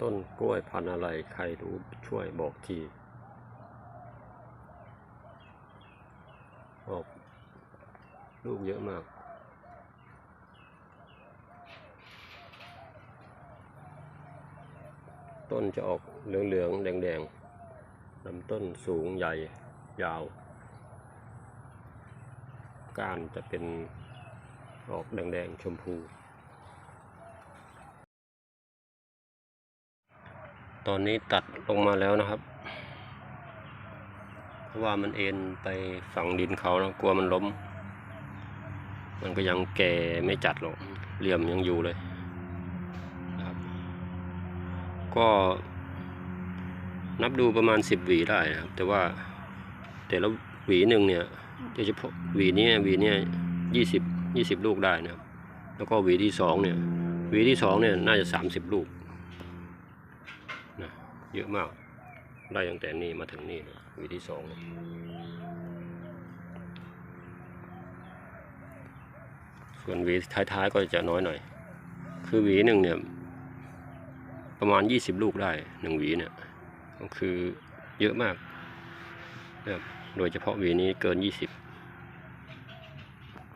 ต้นกล้วยพันธุ์อะไรใครรู้ช่วยบอกทีออกลูกเยอะมากต้นจะออกเหลืองๆ แดงๆลำต้นสูงใหญ่ยาว ก้านจะเป็นออกแดงๆ ชมพู ตอนนี้ตัดลงมาแล้วนะครับ เพราะว่ามันเอ็นไปฝั่งดินเขานะกลัวมันล้ม มันก็ยังแก่ไม่จัดหรอกเหลี่ยมยังอยู่เลยนะครับ ก็นับดูประมาณสิบหวีได้นะครับ แต่ว่าแต่ละหวีหนึ่งเนี่ยโดยเฉพาะหวีนี้หวีนี้ยี่สิบยี่สิบลูกได้นะครับ แล้วก็หวีที่สองเนี่ยหวีที่สองเนี่ยน่าจะสามสิบลูก เยอะมาก ได้ตั้งแต่นี่มาถึงนี่วีที่สองส่วนหวีท้ายๆก็จะน้อยหน่อย คือหวีหนึ่งเนี่ย ประมาณยี่สิบลูกได้หนึ่งหวีเนี่ยก็คือเยอะมากนะโดยเฉพาะหวีนี้เกินยี่สิบ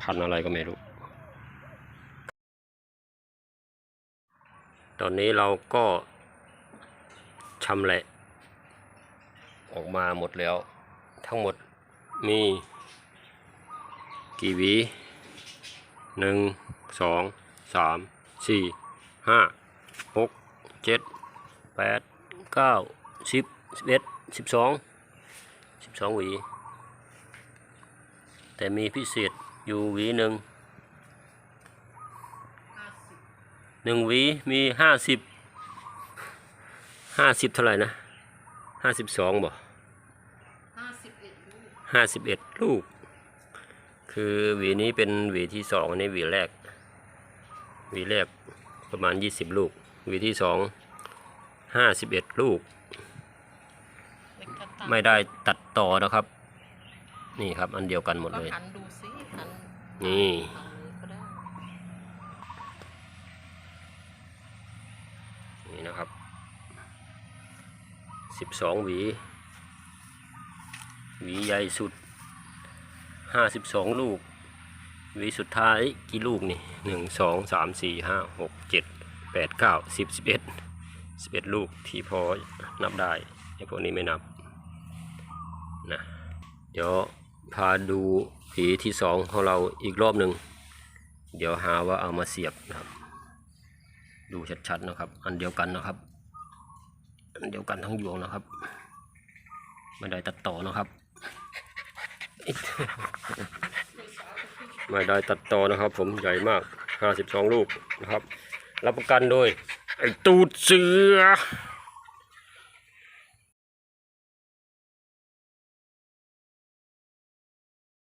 พันอะไรก็ไม่รู้ ตอนนี้เราก็ ชำแหละ ออกมาหมดแล้ว ทั้งหมดมีกี่หวีหนึ่งสองสามสี่ห้าหกเจ็ดแปดเก้าสิบสิบเอ็ดสิบสองสิบสองหวี แต่มีพิเศษอยู่หวีหนึ่งหนึ่งหวีมีห้าสิบ ห้าสิบเท่าไหร่นะห้าสิบสองบ่ห้าสิบเอ็ดลูกห้าสิบเอ็ดลูก คือหวีนี้เป็นหวีที่สองอันนี้หวีแรกหวีแรกประมาณยี่สิบลูกหวีที่สองห้าสิบเอ็ดลูกเล็กกระตังไม่ได้ตัดต่อนะครับ นี่ครับอันเดียวกันหมดก็เลยหันดูสิหันนี่หันนี้ก็ได้นี่นะครับ สิบสองหวี หวีใหญ่สุดห้าสิบสองลูก หวีสุดท้ายกี่ลูกนี่หนึ่งสองสามสี่ห้าหกเจ็ดแปดเก้าสิบสิบเอ็ดสิบเอ็ดลูกที่พอนับได้ไอ้พวกนี้ไม่นับนะเดี๋ยวพาดูหวีที่สองของเราอีกรอบหนึ่งเดี๋ยวหาว่าเอามาเสียบนะครับ ดูชัดๆนะครับ อันเดียวกันนะครับ เดียวกันทั้งยวงนะครับไม่ได้ตัดต่อนะครับไม่ได้ตัดต่อนะครับ ผมใหญ่มาก 52 ลูกนะครับ รับประกันโดยไอ้ตูดเสือ